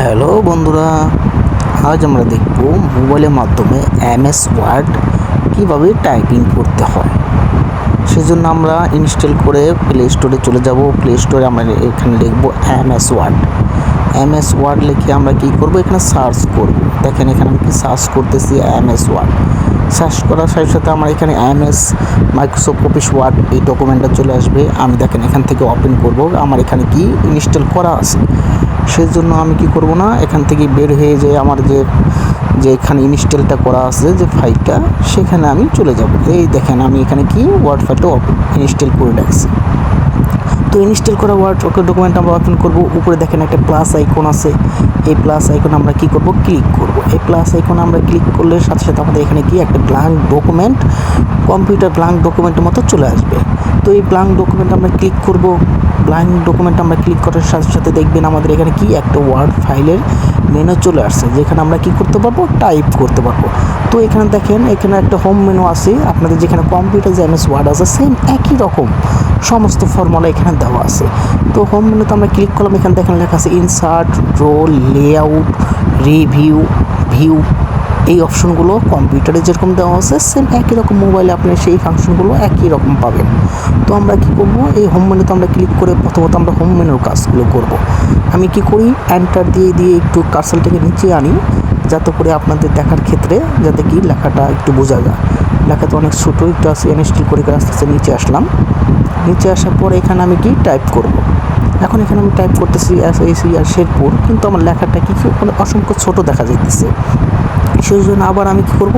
Hello বন্ধুরা, আজ আমরা দেখব মোবাইলের মাধ্যমে এমএস ওয়ার্ড কীভাবে টাইপিং করতে হয়। সেজন্য আমরা ইনস্টল করে প্লে স্টোরে চলে যাব। প্লে স্টোরে আমরা এখানে লিখব এমএস ওয়ার্ড। এমএস ওয়ার্ড লিখে আমরা কি করব? এখানে সার্চ করব। দেখেন এখানে আমি সার্চ করতেছি এমএস ওয়ার্ড। সার্চ করার সাথে সাথে আমার এখানে এমএস মাইক্রোসফট অফিস ওয়ার্ড এই ডকুমেন্টটা চলে আসবে। আমি দেখেন এখান থেকে ওপেন করব। আমার এখানে কি ইনস্টল করা আছে? সেই জন্য আমি কি করব না, এখান থেকে বের হয়ে যে আমার যে যে এখানে ইনস্টলটা করা আছে যে ফাইলটা সেখানে আমি চলে যাব। এই দেখেন আমি এখানে কি ওয়ার্ড ফাইলটা ইনস্টল করে রাখছি। তো ইনস্টল করা ওয়ার্ড ডকুমেন্ট আমরা ওপেন করব। উপরে দেখেন একটা প্লাস আইকন আছে। এই প্লাস আইকন আমরা কি করব? ক্লিক করব। এই প্লাস আইকন আমরা ক্লিক করলে সাথে সাথে আমাদের এখানে কি একটা ব্ল্যাঙ্ক ডকুমেন্ট কম্পিউটার ব্ল্যাঙ্ক ডকুমেন্টের মতো চলে আসবে। তো এই ব্ল্যাঙ্ক ডকুমেন্ট আমরা ক্লিক করব। ব্ল্যাঙ্ক ডকুমেন্ট আমরা ক্লিক করার সাথে সাথে দেখবেন আমাদের এখানে কি একটা ওয়ার্ড ফাইলের মেনু চলে আসছে, যেখানে আমরা কি করতে পারব? টাইপ করতে পারব। তো এখানে দেখেন, এখানে একটা হোম মেনু আছে। আপনাদের যেখানে কম্পিউটার যে এমএস ওয়ার্ড আছে সেম একই রকম। সমস্ত ফর্মুলা এখানে দেওয়া আছে। তো হোম মেনুতে আমরা ক্লিক করলাম, এখানে দেখেন লেখা আছে insert role layout review view এই অপশনগুলো কম্পিউটারে যেরকম দেওয়া আছে সেম একই রকম মোবাইলে আপনি সেই ফাংশনগুলো একই রকম পাবেন। তো আমরা কি করব? এই হোম মেনুতে আমরা ক্লিক করে প্রথমত আমরা হোম মেনুর কাজগুলো করব। আমি কি করি? এন্টার দিয়ে দিয়ে একটু কার্সেলটাকে নিচে আনি, যাতে করে আপনাদের দেখার ক্ষেত্রে যাতে কি লেখাটা একটু বোঝা যায়। লেখাটা অনেক ছোটো, একটু আছে ইনস্টল করে আস্তে আস্তে নিচে আসলাম। নিচে আসার পর এখানে আমি কি টাইপ করব? এখন এখানে আমি টাইপ করতেছি এস এসি আর শেরপুর কিন্তু আমার লেখাটা কি? মানে অসংখ্য ছোট দেখা যাইতেছে। সেই জন্য আবার আমি কী করব।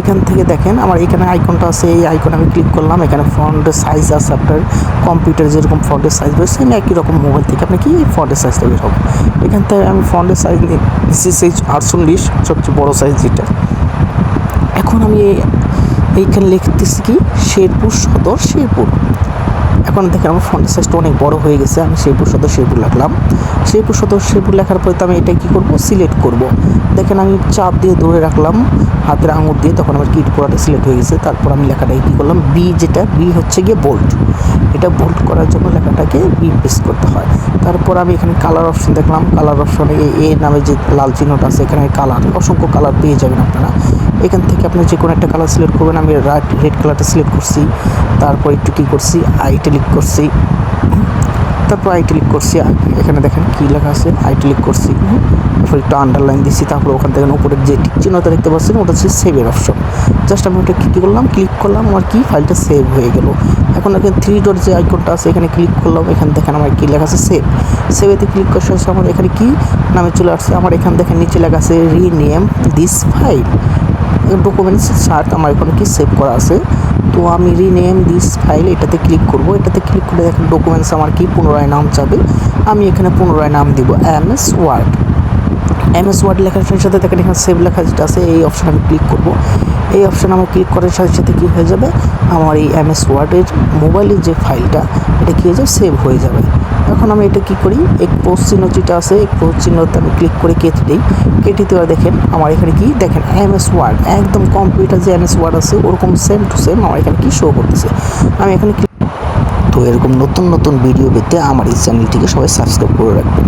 এখান থেকে দেখেন, আমার এখানে আইকনটা আছে, এই আইকন আমি ক্লিক করলাম। এখানে ফন্টের সাইজ আছে আপনার কম্পিউটার যেরকম ফন্টের সাইজ বের সেম একই রকম মোবাইল থেকে আপনি কি ফন্টের সাইজটা বের হবে এখান থেকে আমি ফন্টের সাইজ নিচ্ছি সাইজ আটচল্লিশ সবচেয়ে বড়ো সাইজ যেটা। এখন আমি এইখানে লিখতেছি কি, শেরপুর সদর, শেরপুর। এখন দেখেন আমার ফন্টের সাইজটা অনেক বড় হয়ে গেছে, আমি শেরপুর সদর শেরপুর লিখলাম শেরপুর সদর শেরপুর লেখার পরে তো আমি এটা কী করব? সিলেক্ট করব। দেখেন আমি চাপ দিয়ে ধরে রাখলাম, হাতের আঙুর দিয়ে, তখন আমার কিট পুরাটা সিলেক্ট হয়ে গেছে। তারপর আমি লেখাটাকে কী করলাম? বি যেটা বি হচ্ছে গিয়ে বোল্ট এটা বোল্ট করার জন্য লেখাটাকে বি প্রেস করতে হয়। তারপর আমি এখানে কালার অপশন দেখলাম। কালার অপশনে এ নামে যে লাল চিহ্নটা আছে, এখানে কালার অসংখ্য কালার পেয়ে যাবেন আপনারা। এখান থেকে আপনি যে কোনো একটা কালার সিলেক্ট করবেন। আমি রেড কালারটা সিলেক্ট করছি। তারপর একটু কী করছি? আইটেলিক করছি। তারপর আইটেলিক করছি এখানে দেখেন কী লেখা আছে? আইটেলিক করছি। তারপর একটু আন্ডারলাইন দিচ্ছি তারপর ওখান থেকে উপরের যে টিক চিহ্নটা দেখতে পাচ্ছেন, ওটা হচ্ছে সেভের অপশন জাস্ট আমি ওটা কী করলাম? ক্লিক করলাম, আমার কি? ফাইলটা সেভ হয়ে গেল। এখন এখানে থ্রি ডট যে আইকনটা আছে, এখানে ক্লিক করলাম, এখানে দেখেন আমার কী লেখা আছে? সেভ সেভেতে ক্লিক করার সাথে আমার এখানে কি? নামে চলে আসছে, আমার এখানে দেখেন নিচে লেখা আছে rename this file documents shirt আমার এখানে কি সেভ করা আছে? তো আমি রিনেম দিস ফাইল এটাতে ক্লিক করব। এটাতে ক্লিক করে দেখেন ডকুমেন্টস আমার কি পুনরায় নাম চাবে? আমি এখানে পুনরায় নাম দিব M S word M S word লেখার সাথে সাথে দেখেন এখানে সেভ লেখা যেটা আছে, এই অপশানে আমি ক্লিক করব। এই অপশানে আমার ক্লিক করার সাথে সাথে কী হয়ে যাবে? আমার এই এম এস ওয়ার্ডের মোবাইলের যে ফাইলটা এটা কী হয়ে যাবে? সেভ হয়ে যাবে। এখন আমি এটা কি করি? এক পোস্ট চিহ্ন যেটা আছে, এক পোস্ট চিহ্নতে আমি ক্লিক করে কেটে দিই। কেটে দেওয়ার দেখেন, আমার এখানে কি? দেখেন এম এস ওয়ার্ড একদম কম্পিউটার যে এম এস ওয়ার্ড আছে, ওরকম সেম টু সেম আমার এখানে কি শো করতেছে। আমি এখানে তো এরকম নতুন নতুন ভিডিও পেতে আমার এই চ্যানেলটিকে সবাই সাবস্ক্রাইব করে রাখবেন।